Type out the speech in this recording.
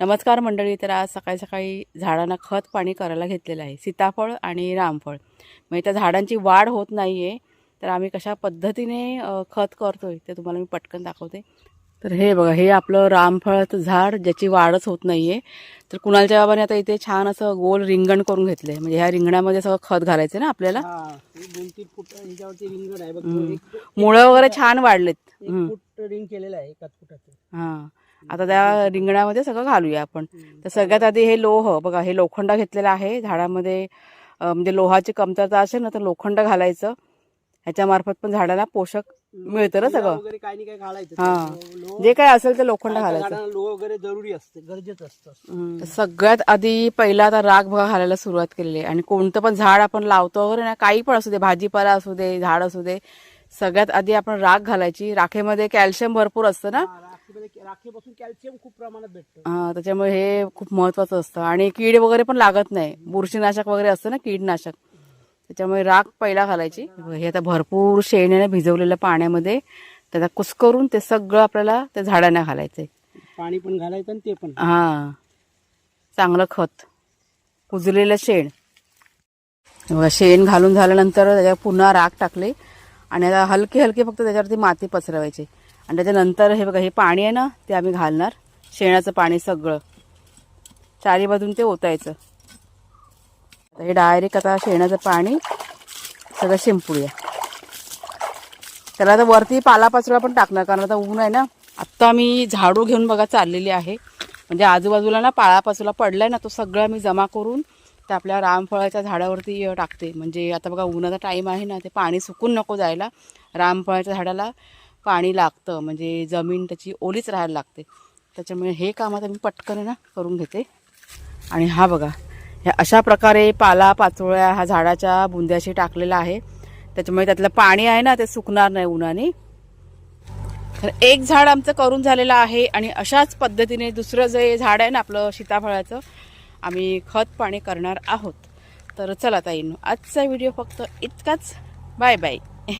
नमस्कार मंडळी तर आज सकाळी सकाळी झाडांना खत पाणी करायला घेतलेलं आहे. सीताफळ आणि रामफळ. म्हणजे त्या झाडांची वाढ होत नाही आहे तर आम्ही कशा पद्धतीने खत करतोय ते तुम्हाला मी पटकन दाखवते. तर हे बघा हे आपलं रामफळाचं झाड ज्याची वाढच होत नाही आहे तर कुणालच्या बाबाने आता इथे छान असं गोल रिंगण करून घेतलं आहे म्हणजे ह्या रिंगणामध्ये सगळं खत घालायचं ना आपल्याला? आहे. मुळं वगैरे छान वाढलेत. रिंग केलेलं आहे हां. आता त्या रिंगणामध्ये सगळं घालूया आपण. तर सगळ्यात आधी हे लोह बघा हे लोखंड घेतलेलं आहे. झाडामध्ये म्हणजे लोहाची कमतरता असेल ना तर लोखंड घालायचं. ह्याच्यामार्फत पण झाडाला पोषक मिळतं ना सगळं. वगैरे काही नाही काय घालायचं. हा. जे काय असेल ते लोखंड घालायचं. लोह वगैरे जरुरी असते गरजेचं असतं. सगळ्यात आधी पहिला आता राग बघा घालायला सुरुवात केलेली आहे आणि कोणतं पण झाड आपण लावतो वगैरे ना काही पण असू दे भाजीपाला असू दे झाड असू दे सगळ्यात आधी आपण राख घालायची. राखेमध्ये कॅल्शियम भरपूर असतं ना. राखीमध्ये राखीपासून कॅल्शियम खूप प्रमाणात भेटतं. हा, त्याच्यामुळे हे खूप महत्वाचं असतं. आणि कीड वगैरे पण लागत नाही. बुरशीनाशक वगैरे असतं ना कीडनाशक. त्याच्यामुळे राख पहिला घालायची. हे आता भरपूर शेण्याने भिजवलेल्या पाण्यामध्ये त्याचा कुस्करून ते सगळं आपल्याला त्या झाडांना घालायचंय. पाणी पण घालायचं आणि ते पण. हा. चांगलं खत. कुजलेलं शेण. बघा, शेण घालून झाल्यानंतर त्याच्यावर पुन्हा राख टाकले. आणि आता हलके हलके फक्त त्याच्यावरती माती पसरवायची. आणि त्याच्यानंतर हे बघा हे पाणी आहे ना ते आम्ही घालणार. शेणाचं पाणी सगळं. चारी बाजून ते ओतायचं. आता हे डायरेक्ट आता शेणाचं पाणी सगळं शिंपूया. त्याला आता वरती पालापाचोळा पण टाकणार कारण आता ऊन आहे ना. आत्ता मी झाडू घेऊन बघा चाललेली आहे. म्हणजे आजूबाजूला ना पाळापाचोळा पडलाय ना तो सगळा मी जमा करून ते आपल्या रामफळाच्या झाडावरती टाकते. म्हणजे आता बघा उन्हाचा टाईम आहे ना ते पाणी सुकून नको जायला. रामफळाच्या झाडाला पाणी लागतं म्हणजे जमीन त्याची ओलीच राहायला लागते. त्याच्यामुळे हे काम आता मी पटकन आहे ना करून घेते. आणि हा बघा ह्या अशा प्रकारे पाला पाचोळ्या हा झाडाच्या बुंद्याशी टाकलेला आहे. त्याच्यामुळे त्यातलं पाणी आहे ना ते सुकणार नाही उन्हाने. तर एक झाड आमचं करून झालेलं आहे आणि अशाच पद्धतीने दुसरं जे झाड आहे ना आपलं सीताफळाचं आम्ही खत पाणी करणार आहोत. तर चला ताईन आजचा व्हिडिओ फक्त इतकाच. Bye bye.